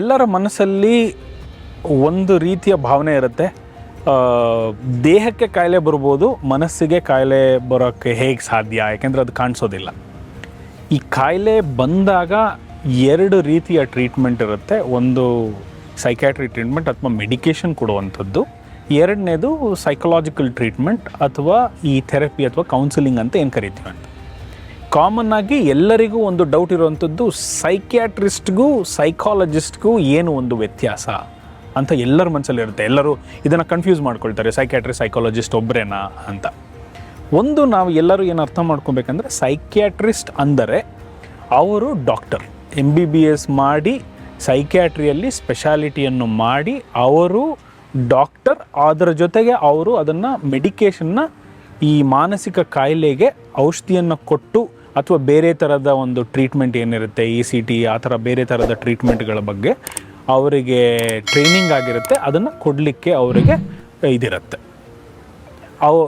ಎಲ್ಲರ ಮನಸ್ಸಲ್ಲಿ ಒಂದು ರೀತಿಯ ಭಾವನೆ ಇರುತ್ತೆ. ದೇಹಕ್ಕೆ ಕಾಯಿಲೆ ಬರ್ಬೋದು, ಮನಸ್ಸಿಗೆ ಕಾಯಿಲೆ ಬರೋಕ್ಕೆ ಹೇಗೆ ಸಾಧ್ಯ? ಯಾಕೆಂದರೆ ಅದು ಕಾಣಿಸೋದಿಲ್ಲ. ಈ ಕಾಯಿಲೆ ಬಂದಾಗ ಎರಡು ರೀತಿಯ ಟ್ರೀಟ್ಮೆಂಟ್ ಇರುತ್ತೆ. ಒಂದು ಸೈಕ್ಯಾಟ್ರಿ ಟ್ರೀಟ್ಮೆಂಟ್ ಅಥವಾ ಮೆಡಿಕೇಷನ್ ಕೊಡುವಂಥದ್ದು. ಎರಡನೇದು ಸೈಕಲಾಜಿಕಲ್ ಟ್ರೀಟ್ಮೆಂಟ್ ಅಥವಾ ಈ ಥೆರಪಿ ಅಥವಾ ಕೌನ್ಸಿಲಿಂಗ್ ಅಂತ ಏನು ಕರಿತೀವಿ ಅಂತ. ಕಾಮನ್ ಆಗಿ ಎಲ್ಲರಿಗೂ ಒಂದು ಡೌಟ್ ಇರುವಂಥದ್ದು ಸೈಕ್ಯಾಟ್ರಿಸ್ಟ್ಗೂ ಸೈಕಾಲಜಿಸ್ಟ್ಗೂ ಏನು ಒಂದು ವ್ಯತ್ಯಾಸ ಅಂತ ಎಲ್ಲರ ಮನಸ್ಸಲ್ಲಿ ಇರುತ್ತೆ. ಎಲ್ಲರೂ ಇದನ್ನು ಕನ್ಫ್ಯೂಸ್ ಮಾಡ್ಕೊಳ್ತಾರೆ ಸೈಕ್ಯಾಟ್ರಿ ಸೈಕಾಲಜಿಸ್ಟ್ ಒಬ್ಬರೇನಾ ಅಂತ. ಒಂದು ನಾವು ಎಲ್ಲರೂ ಏನು ಅರ್ಥ ಮಾಡ್ಕೊಬೇಕಂದ್ರೆ ಸೈಕ್ಯಾಟ್ರಿಸ್ಟ್ ಅಂದರೆ ಅವರು doctor M B B S ಮಾಡಿ ಸೈಕ್ಯಾಟ್ರಿಯಲ್ಲಿ ಸ್ಪೆಷಾಲಿಟಿಯನ್ನು ಮಾಡಿ ಅವರು ಡಾಕ್ಟರ್ ಅದರ ಜೊತೆಗೆ ಅವರು ಅದನ್ನು ಮೆಡಿಕೇಷನ್ನ ಈ ಮಾನಸಿಕ ಕಾಯಿಲೆಗೆ ಔಷಧಿಯನ್ನು ಕೊಟ್ಟು ಅಥವಾ ಬೇರೆ ಥರದ ಒಂದು ಟ್ರೀಟ್ಮೆಂಟ್ ಏನಿರುತ್ತೆ ಇ ಸಿ ಟಿ ಆ ಥರ ಬೇರೆ ಥರದ ಟ್ರೀಟ್ಮೆಂಟ್ಗಳ ಬಗ್ಗೆ ಅವರಿಗೆ ಟ್ರೈನಿಂಗ್ ಆಗಿರುತ್ತೆ, ಅದನ್ನು ಕೊಡಲಿಕ್ಕೆ ಅವರಿಗೆ ಇದಿರುತ್ತೆ. ಅವು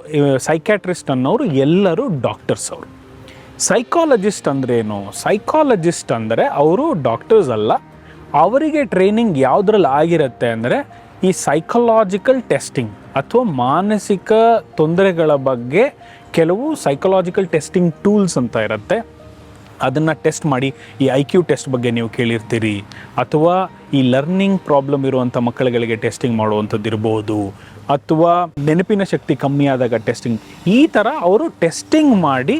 ಸೈಕ್ಯಾಟ್ರಿಸ್ಟ್ ಅನ್ನೋರು ಎಲ್ಲರೂ ಡಾಕ್ಟರ್ಸ್ ಅವರು. ಸೈಕಾಲಜಿಸ್ಟ್ ಅಂದ್ರೆ ಏನು? ಸೈಕಾಲಜಿಸ್ಟ್ ಅಂದರೆ ಅವರು ಡಾಕ್ಟರ್ಸ್ ಅಲ್ಲ, ಅವರಿಗೆ ಟ್ರೈನಿಂಗ್ ಯಾವುದ್ರಲ್ಲಿ ಆಗಿರುತ್ತೆ ಅಂದರೆ ಈ ಸೈಕಲಾಜಿಕಲ್ ಟೆಸ್ಟಿಂಗ್ ಅಥವಾ ಮಾನಸಿಕ ತೊಂದರೆಗಳ ಬಗ್ಗೆ ಕೆಲವು ಸೈಕಲಾಜಿಕಲ್ ಟೆಸ್ಟಿಂಗ್ ಟೂಲ್ಸ್ ಅಂತ ಇರುತ್ತೆ. ಅದನ್ನು ಟೆಸ್ಟ್ ಮಾಡಿ ಈ ಐ ಕ್ಯೂ ಟೆಸ್ಟ್ ಬಗ್ಗೆ ನೀವು ಕೇಳಿರ್ತೀರಿ. ಅಥವಾ ಈ ಲರ್ನಿಂಗ್ ಪ್ರಾಬ್ಲಮ್ ಇರುವಂಥ ಮಕ್ಕಳುಗಳಿಗೆ ಟೆಸ್ಟಿಂಗ್ ಮಾಡುವಂಥದ್ದು ಇರ್ಬೋದು. ಅಥವಾ ನೆನಪಿನ ಶಕ್ತಿ ಕಮ್ಮಿ ಆದಾಗ ಟೆಸ್ಟಿಂಗ್ ಈ ಥರ ಅವರು ಟೆಸ್ಟಿಂಗ್ ಮಾಡಿ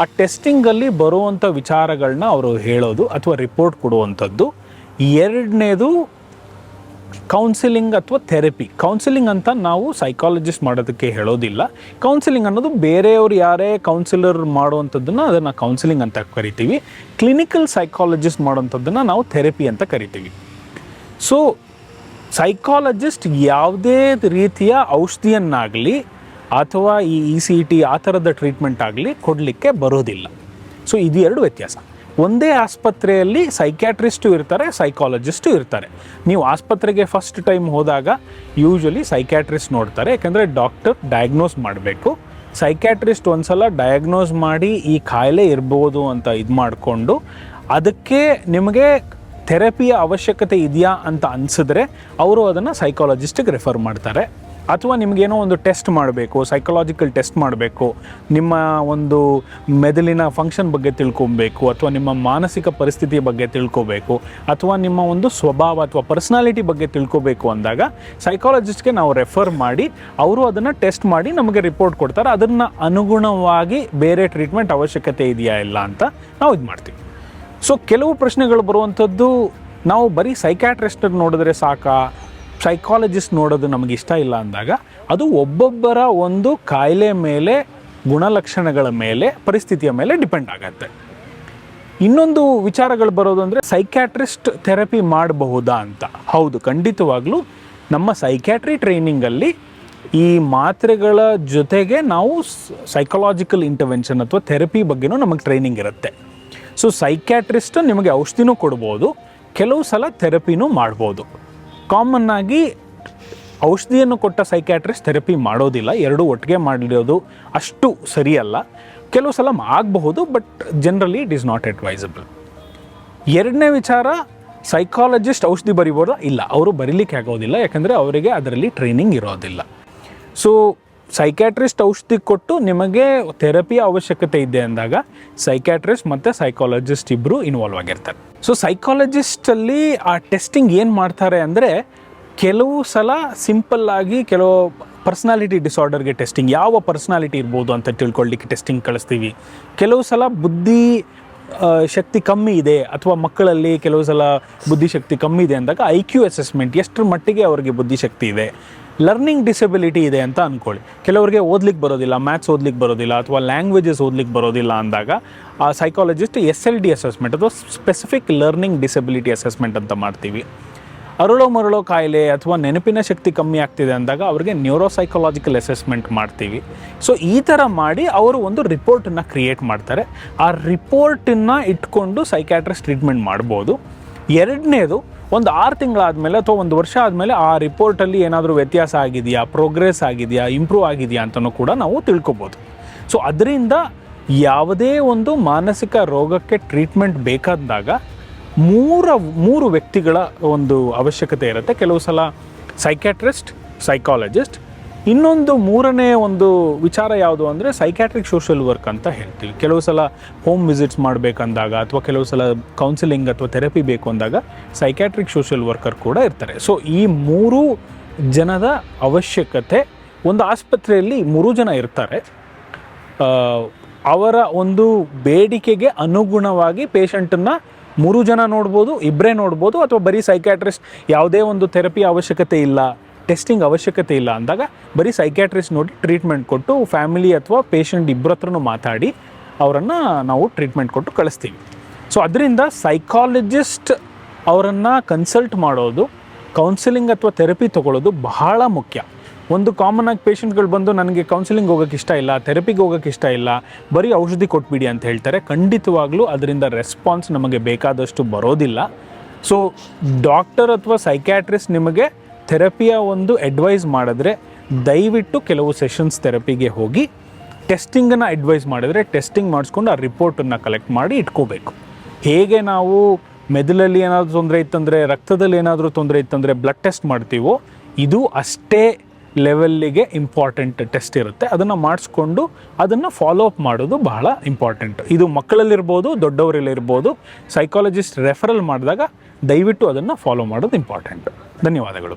ಆ ಟೆಸ್ಟಿಂಗಲ್ಲಿ ಬರುವಂಥ ವಿಚಾರಗಳನ್ನ ಅವರು ಹೇಳೋದು ಅಥವಾ ರಿಪೋರ್ಟ್ ಕೊಡುವಂಥದ್ದು. ಎರಡನೇದು ಕೌನ್ಸಿಲಿಂಗ್ ಅಥವಾ ಥೆರಪಿ ಕೌನ್ಸಿಲಿಂಗ್ ಅಂತ ನಾವು ಸೈಕಾಲಜಿಸ್ಟ್ ಮಾಡೋದಕ್ಕೆ ಹೇಳೋದಿಲ್ಲ. ಕೌನ್ಸಿಲಿಂಗ್ ಅನ್ನೋದು ಬೇರೆಯವರು ಯಾರೇ ಕೌನ್ಸಿಲರ್ ಮಾಡುವಂಥದ್ದನ್ನು ಅದನ್ನು ಕೌನ್ಸಿಲಿಂಗ್ ಅಂತ ಕರಿತೀವಿ. ಕ್ಲಿನಿಕಲ್ ಸೈಕಾಲಜಿಸ್ಟ್ ಮಾಡುವಂಥದ್ದನ್ನು ನಾವು ಥೆರಪಿ ಅಂತ ಕರಿತೀವಿ. ಸೊ ಸೈಕಾಲಜಿಸ್ಟ್ ಯಾವುದೇ ರೀತಿಯ ಔಷಧಿಯನ್ನಾಗಲಿ ಅಥವಾ ಈ ಇ ಸಿ ಟಿ ಆ ಥರದ ಟ್ರೀಟ್ಮೆಂಟ್ ಆಗಲಿ ಕೊಡಲಿಕ್ಕೆ ಬರೋದಿಲ್ಲ. ಸೊ ಇದು ಎರಡು ವ್ಯತ್ಯಾಸ. ಒಂದೇ ಆಸ್ಪತ್ರೆಯಲ್ಲಿ ಸೈಕ್ಯಾಟ್ರಿಸ್ಟು ಇರ್ತಾರೆ ಸೈಕಾಲಜಿಸ್ಟು ಇರ್ತಾರೆ. ನೀವು ಆಸ್ಪತ್ರೆಗೆ ಫಸ್ಟ್ ಟೈಮ್ ಹೋದಾಗ ಯೂಶ್ವಲಿ ಸೈಕ್ಯಾಟ್ರಿಸ್ಟ್ ನೋಡ್ತಾರೆ, ಯಾಕಂದರೆ ಡಾಕ್ಟರ್ ಡಯಾಗ್ನೋಸ್ ಮಾಡಬೇಕು. ಸೈಕ್ಯಾಟ್ರಿಸ್ಟ್ ಒಂದ್ಸಲ ಡಯಾಗ್ನೋಸ್ ಮಾಡಿ ಈ ಕಾಯಿಲೆ ಇರ್ಬೋದು ಅಂತ ಇದು ಮಾಡಿಕೊಂಡು, ಅದಕ್ಕೆ ನಿಮಗೆ ಥೆರಪಿಯ ಅವಶ್ಯಕತೆ ಇದೆಯಾ ಅಂತ ಅನಿಸಿದ್ರೆ, ಅವರು ಅದನ್ನು ಸೈಕಾಲಜಿಸ್ಟಿಗೆ ರೆಫರ್ ಮಾಡ್ತಾರೆ. ಅಥವಾ ನಿಮಗೇನೋ ಒಂದು ಟೆಸ್ಟ್ ಮಾಡಬೇಕು ಸೈಕಲಾಜಿಕಲ್ ಟೆಸ್ಟ್ ಮಾಡಬೇಕು, ನಿಮ್ಮ ಒಂದು ಮೆದುಳಿನ ಫಂಕ್ಷನ್ ಬಗ್ಗೆ ತಿಳ್ಕೊಬೇಕು, ಅಥವಾ ನಿಮ್ಮ ಮಾನಸಿಕ ಪರಿಸ್ಥಿತಿಯ ಬಗ್ಗೆ ತಿಳ್ಕೊಬೇಕು, ಅಥವಾ ನಿಮ್ಮ ಒಂದು ಸ್ವಭಾವ ಅಥವಾ ಪರ್ಸ್ನಾಲಿಟಿ ಬಗ್ಗೆ ತಿಳ್ಕೊಬೇಕು ಅಂದಾಗ ಸೈಕಾಲಜಿಸ್ಟ್ಗೆ ನಾವು ರೆಫರ್ ಮಾಡಿ, ಅವರು ಅದನ್ನು ಟೆಸ್ಟ್ ಮಾಡಿ ನಮಗೆ ರಿಪೋರ್ಟ್ ಕೊಡ್ತಾರೆ. ಅದನ್ನು ಅನುಗುಣವಾಗಿ ಬೇರೆ ಟ್ರೀಟ್ಮೆಂಟ್ ಅವಶ್ಯಕತೆ ಇದೆಯಾ ಇಲ್ಲ ಅಂತ ನಾವು ಇದು ಮಾಡ್ತೀವಿ. ಸೊ ಕೆಲವು ಪ್ರಶ್ನೆಗಳು ಬರುವಂಥದ್ದು, ನಾವು ಬರೀ ಸೈಕ್ಯಾಟ್ರಿಸ್ಟ್ ನೋಡಿದ್ರೆ ಸಾಕಾ? ಸೈಕಾಲಜಿಸ್ಟ್ ನೋಡೋದು ನಮಗೆ ಇಷ್ಟ ಇಲ್ಲ ಅಂದಾಗ ಅದು ಒಬ್ಬೊಬ್ಬರ ಒಂದು ಕಾಯಿಲೆ ಮೇಲೆ, ಗುಣಲಕ್ಷಣಗಳ ಮೇಲೆ, ಪರಿಸ್ಥಿತಿಯ ಮೇಲೆ ಡಿಪೆಂಡ್ ಆಗತ್ತೆ. ಇನ್ನೊಂದು ವಿಚಾರಗಳು ಬರೋದು ಅಂದರೆ ಸೈಕ್ಯಾಟ್ರಿಸ್ಟ್ ಥೆರಪಿ ಮಾಡಬಹುದಾ ಅಂತ. ಹೌದು, ಖಂಡಿತವಾಗ್ಲೂ ನಮ್ಮ ಸೈಕ್ಯಾಟ್ರಿ ಟ್ರೈನಿಂಗಲ್ಲಿ ಈ ಮಾತ್ರೆಗಳ ಜೊತೆಗೆ ನಾವು ಸೈಕಲಾಜಿಕಲ್ ಇಂಟರ್ವೆನ್ಷನ್ ಅಥವಾ ಥೆರಪಿ ಬಗ್ಗೆನೂ ನಮಗೆ ಟ್ರೈನಿಂಗ್ ಇರುತ್ತೆ. ಸೊ ಸೈಕ್ಯಾಟ್ರಿಸ್ಟ್ ನಿಮಗೆ ಔಷಧಿನೂ ಕೊಡ್ಬೋದು, ಕೆಲವು ಸಲ ಥೆರಪಿನೂ ಮಾಡ್ಬೋದು. ಕಾಮನ್ ಆಗಿ ಔಷಧಿಯನ್ನು ಕೊಟ್ಟ ಸೈಕ್ಯಾಟ್ರಿಸ್ಟ್ ಥೆರಪಿ ಮಾಡೋದಿಲ್ಲ. ಎರಡೂ ಒಟ್ಟಿಗೆ ಮಾಡಿರೋದು ಅಷ್ಟು ಸರಿಯಲ್ಲ. ಕೆಲವು ಸಲ ಆಗಬಹುದು but generally it is not advisable ಎರಡನೇ ವಿಚಾರ ಸೈಕಾಲಜಿಸ್ಟ್ ಔಷಧಿ ಬರಿಬೋದಾ? ಇಲ್ಲ. ಅವರು ಬರೀಲಿಕ್ಕೆ ಆಗೋದಿಲ್ಲ, ಯಾಕಂದರೆ ಅವರಿಗೆ ಅದರಲ್ಲಿ ಟ್ರೈನಿಂಗ್ ಇರೋದಿಲ್ಲ. ಸೊ ಸೈಕ್ಯಾಟ್ರಿಸ್ಟ್ ಔಷಧಿ ಕೊಟ್ಟು ನಿಮಗೆ ಥೆರಪಿಯ ಅವಶ್ಯಕತೆ ಇದೆ ಅಂದಾಗ ಸೈಕ್ಯಾಟ್ರಿಸ್ಟ್ ಮತ್ತು ಸೈಕಾಲಜಿಸ್ಟ್ ಇಬ್ಬರು ಇನ್ವಾಲ್ವ್ ಆಗಿರ್ತಾರೆ. ಸೊ ಸೈಕಾಲಜಿಸ್ಟಲ್ಲಿ ಆ ಟೆಸ್ಟಿಂಗ್ ಏನು ಮಾಡ್ತಾರೆ ಅಂದರೆ ಕೆಲವು ಸಲ ಸಿಂಪಲ್ ಆಗಿ ಕೆಲವು ಪರ್ಸ್ನಾಲಿಟಿ ಡಿಸಾರ್ಡರ್ಗೆ ಟೆಸ್ಟಿಂಗ್ ಯಾವ ಪರ್ಸ್ನಾಲಿಟಿ ಇರ್ಬೋದು ಅಂತ ತಿಳ್ಕೊಳ್ಳಿಕ್ಕೆ ಟೆಸ್ಟಿಂಗ್ ಕಳಿಸ್ತೀವಿ. ಕೆಲವು ಸಲ ಬುದ್ಧಿ ಶಕ್ತಿ ಕಮ್ಮಿ ಇದೆ ಅಥವಾ ಮಕ್ಕಳಲ್ಲಿ ಕೆಲವು ಸಲ ಬುದ್ಧಿಶಕ್ತಿ ಕಮ್ಮಿ ಇದೆ ಅಂದಾಗ ಐ ಕ್ಯೂ ಅಸೆಸ್ಮೆಂಟ್ ಎಷ್ಟರ ಮಟ್ಟಿಗೆ ಅವರಿಗೆ ಬುದ್ಧಿಶಕ್ತಿ ಇದೆ. ಲರ್ನಿಂಗ್ ಡಿಸೆಬಿಲಿಟಿ ಇದೆ ಅಂತ ಅಂದ್ಕೊಳ್ಳಿ ಕೆಲವರಿಗೆ ಓದ್ಲಿಕ್ಕೆ ಬರೋದಿಲ್ಲ ಮ್ಯಾಥ್ಸ್ ಓದ್ಲಿಕ್ಕೆ ಬರೋದಿಲ್ಲ ಅಥವಾ ಲ್ಯಾಂಗ್ವೇಜಸ್ ಓದ್ಲಿಕ್ಕೆ ಬರೋದಿಲ್ಲ ಅಂದಾಗ, ಆ psychologist S L D assessment ಅಥವಾ ಸ್ಪೆಸಿಫಿಕ್ ಲರ್ನಿಂಗ್ ಡಿಸೆಬಿಲಿಟಿ ಅಸೆಸ್ಮೆಂಟ್ ಅಂತ ಮಾಡ್ತೀವಿ. ಅರಳೋ ಮರಳೋ ಕಾಯಿಲೆ ಅಥವಾ ನೆನಪಿನ ಶಕ್ತಿ ಕಮ್ಮಿ ಆಗ್ತಿದೆ ಅಂದಾಗ ಅವರಿಗೆ ನ್ಯೂರೋಸೈಕಲಾಜಿಕಲ್ ಅಸೆಸ್ಮೆಂಟ್ ಮಾಡ್ತೀವಿ. ಸೊ ಈ ಥರ ಮಾಡಿ ಅವರು ಒಂದು ರಿಪೋರ್ಟನ್ನು ಕ್ರಿಯೇಟ್ ಮಾಡ್ತಾರೆ. ಆ ರಿಪೋರ್ಟನ್ನು ಇಟ್ಕೊಂಡು ಸೈಕ್ಯಾಟ್ರಿಸ್ಟ್ ಟ್ರೀಟ್ಮೆಂಟ್ ಮಾಡ್ಬೋದು. ಎರಡನೇದು ಒಂದು ಆರು ತಿಂಗಳಾದಮೇಲೆ ಅಥವಾ ಒಂದು ವರ್ಷ ಆದಮೇಲೆ ಆ ರಿಪೋರ್ಟಲ್ಲಿ ಏನಾದರೂ ವ್ಯತ್ಯಾಸ ಆಗಿದೆಯಾ ಪ್ರೋಗ್ರೆಸ್ ಆಗಿದೆಯಾ ಇಂಪ್ರೂವ್ ಆಗಿದೆಯಾ ಅಂತಲೂ ಕೂಡ ನಾವು ತಿಳ್ಕೊಬೋದು. ಸೊ ಅದರಿಂದ ಯಾವುದೇ ಒಂದು ಮಾನಸಿಕ ರೋಗಕ್ಕೆ ಟ್ರೀಟ್ಮೆಂಟ್ ಬೇಕಾದಾಗ ಮೂರ, ಮೂರು ವ್ಯಕ್ತಿಗಳ ಒಂದು ಅವಶ್ಯಕತೆ ಇರುತ್ತೆ. ಕೆಲವು ಸಲ ಸೈಕ್ಯಾಟ್ರಿಸ್ಟ್ ಸೈಕಾಲಜಿಸ್ಟ್ ಇನ್ನೊಂದು ಮೂರನೇ ಒಂದು ವಿಚಾರ ಯಾವುದು ಅಂದರೆ ಸೈಕ್ಯಾಟ್ರಿಕ್ ಸೋಷಿಯಲ್ ವರ್ಕ್ ಅಂತ ಹೇಳ್ತೀವಿ. ಕೆಲವು ಸಲ ಹೋಮ್ ವಿಸಿಟ್ಸ್ ಮಾಡಬೇಕಂದಾಗ ಅಥವಾ ಕೆಲವು ಸಲ ಕೌನ್ಸಿಲಿಂಗ್ ಅಥವಾ ಥೆರಪಿ ಬೇಕು ಅಂದಾಗ ಸೈಕ್ಯಾಟ್ರಿಕ್ ಸೋಷಿಯಲ್ ವರ್ಕರ್ ಕೂಡ ಇರ್ತಾರೆ. ಸೊ ಈ ಮೂರು ಜನದ ಅವಶ್ಯಕತೆ, ಒಂದು ಆಸ್ಪತ್ರೆಯಲ್ಲಿ ಮೂರು ಜನ ಇರ್ತಾರೆ. ಅವರ ಒಂದು ಬೇಡಿಕೆಗೆ ಅನುಗುಣವಾಗಿ ಪೇಷಂಟನ್ನು ಮೂರು ಜನ ನೋಡ್ಬೋದು ಇಬ್ಬರೇ ನೋಡ್ಬೋದು, ಅಥವಾ ಬರೀ ಸೈಕ್ಯಾಟ್ರಿಸ್ಟ್ ಯಾವುದೇ ಒಂದು ಥೆರಪಿ ಅವಶ್ಯಕತೆ ಇಲ್ಲ. ಟೆಸ್ಟಿಂಗ್ ಅವಶ್ಯಕತೆ ಇಲ್ಲ ಅಂದಾಗ ಬರೀ ಸೈಕ್ಯಾಟ್ರಿಸ್ಟ್ ನೋಡಿ ಟ್ರೀಟ್ಮೆಂಟ್ ಕೊಟ್ಟು ಫ್ಯಾಮಿಲಿ ಅಥವಾ ಪೇಷಂಟ್ ಇಬ್ಬರ ಹತ್ರನೂ ಮಾತಾಡಿ ಅವರನ್ನು ನಾವು ಟ್ರೀಟ್ಮೆಂಟ್ ಕೊಟ್ಟು ಕಳಿಸ್ತೀವಿ. ಸೊ ಅದರಿಂದ ಸೈಕಾಲಜಿಸ್ಟ್ ಅವರನ್ನು ಕನ್ಸಲ್ಟ್ ಮಾಡೋದು ಕೌನ್ಸಿಲಿಂಗ್ ಅಥವಾ ಥೆರಪಿ ತೊಗೊಳ್ಳೋದು ಬಹಳ ಮುಖ್ಯ. ಒಂದು ಕಾಮನ್ ಆಗಿ ಪೇಷಂಟ್ಗಳು ಬಂದು ನನಗೆ ಕೌನ್ಸಿಲಿಂಗ್ ಹೋಗೋಕ್ಕೆ ಇಷ್ಟ ಇಲ್ಲ ಥೆರಪಿಗೆ ಹೋಗೋಕ್ಕೆ ಇಷ್ಟ ಇಲ್ಲ, ಬರೀ ಔಷಧಿ ಕೊಟ್ಬಿಡಿ ಅಂತ ಹೇಳ್ತಾರೆ. ಖಂಡಿತವಾಗ್ಲೂ ಅದರಿಂದ ರೆಸ್ಪಾನ್ಸ್ ನಮಗೆ ಬೇಕಾದಷ್ಟು ಬರೋದಿಲ್ಲ. ಸೊ ಡಾಕ್ಟರ್ ಅಥವಾ ಸೈಕ್ಯಾಟ್ರಿಸ್ಟ್ ನಿಮಗೆ ಥೆರಪಿಯ ಒಂದು ಅಡ್ವೈಸ್ ಮಾಡಿದ್ರೆ ದಯವಿಟ್ಟು ಕೆಲವು ಸೆಷನ್ಸ್ ಥೆರಪಿಗೆ ಹೋಗಿ ಟೆಸ್ಟಿಂಗನ್ನು ಅಡ್ವೈಸ್ ಮಾಡಿದರೆ ಟೆಸ್ಟಿಂಗ್ ಮಾಡಿಸ್ಕೊಂಡು ಆ ರಿಪೋರ್ಟನ್ನು ಕಲೆಕ್ಟ್ ಮಾಡಿ ಇಟ್ಕೋಬೇಕು. ಹೇಗೆ ನಾವು ಮೆದುಳಲ್ಲಿ ಏನಾದರೂ ತೊಂದರೆ ಇತ್ತಂದರೆ, ರಕ್ತದಲ್ಲಿ ಏನಾದರೂ ತೊಂದರೆ ಇತ್ತಂದರೆ ಬ್ಲಡ್ ಟೆಸ್ಟ್ ಮಾಡ್ತೀವೋ, ಇದು ಅಷ್ಟೇ ಲೆವೆಲ್ಲಿಗೆ ಇಂಪಾರ್ಟೆಂಟ್ ಟೆಸ್ಟ್ ಇರುತ್ತೆ. ಅದನ್ನು ಮಾಡಿಸ್ಕೊಂಡು ಅದನ್ನು ಫಾಲೋ ಅಪ್ ಮಾಡೋದು ಬಹಳ ಇಂಪಾರ್ಟೆಂಟ್ ಇದು ಮಕ್ಕಳಲ್ಲಿರ್ಬೋದು ದೊಡ್ಡವರಲ್ಲಿರ್ಬೋದು ಸೈಕಾಲಜಿಸ್ಟ್ ರೆಫರಲ್ ಮಾಡಿದಾಗ ದಯವಿಟ್ಟು ಅದನ್ನು ಫಾಲೋ ಮಾಡೋದು ಇಂಪಾರ್ಟೆಂಟ್ ಧನ್ಯವಾದಗಳು.